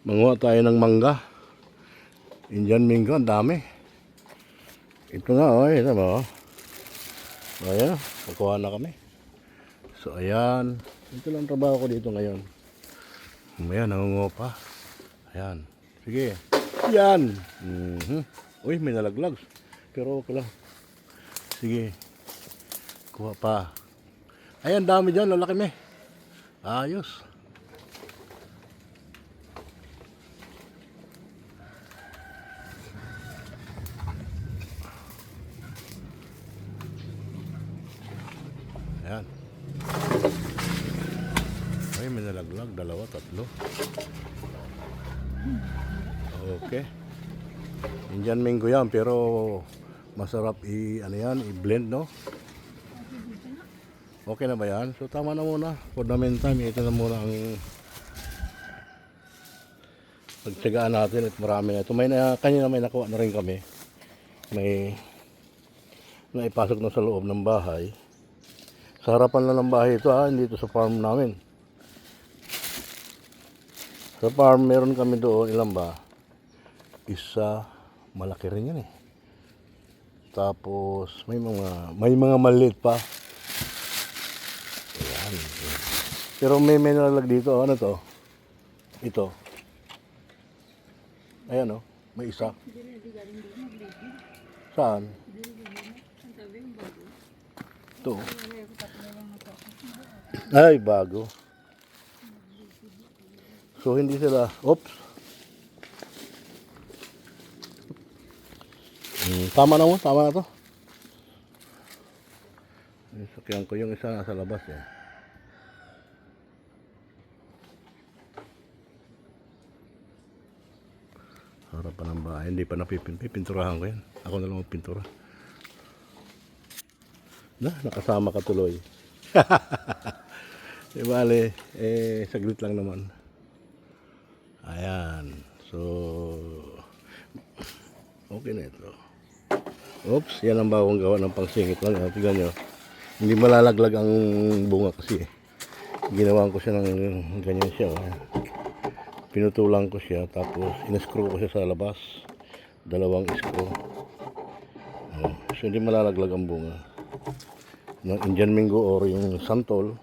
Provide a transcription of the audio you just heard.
Manguha tayo ng mangga. Indian mango, ang dami. Ito nga, oh, ito ba? Oh. Ayan, kukuha na kami. So, ayan. Ito lang ang trabaho ko dito ngayon. Ayan, nangunguha pa. Ayan. Sige. Yan. Mhm. Uy, may nalaglag. Pero okay lang. Sige. Kuha pa. Ayan, dami dyan. Lalaki me. Ayos. Ayan. Ay, may nalaglag. Dalawa, tatlo. Okay. Indian mango yan, pero masarap i, ano yan, i-blend, no? Okay na ba yan? So, tama na muna. For the meantime, ito na muna ang pagtsagaan natin at marami na ito. May na, kanina may nakuha na rin kami. May naipasok na sa loob ng bahay. Sa harapan lang ng bahay ito ha, hindi ito sa farm namin. Sa farm, meron kami doon, ilan ba? Isa, malaki rin yan eh. Tapos, may mga, may mga maliit pa. Ayan. Pero may may nalalag dito, ano to? Ito. Ayan oh, may isa. Saan? Ito. Ay, bago. So, hindi sila, oops. Hmm, tama na mo, tama na to. Sakyan ko yung isa nasa labas eh. Harapan ng bahay, hindi pa napipinti. Pinturahan ko yan. Ako na lang magpintura. Na, nakasama ka tuloy. Di bale, eh, saglit lang naman. Ayan. So, okay na ito. Oops, yan ang bawang gawa ng pangsingit lang. ah. Tingnan nyo. Hindi malalaglag ang bunga kasi. Ginawan ko siya ng ganyan siya. oh. Pinutulang ko siya tapos in-screw ko siya sa labas. Dalawang screw. Oh, so hindi malalaglag ang bunga. Ng Indian Mingo or yung santol.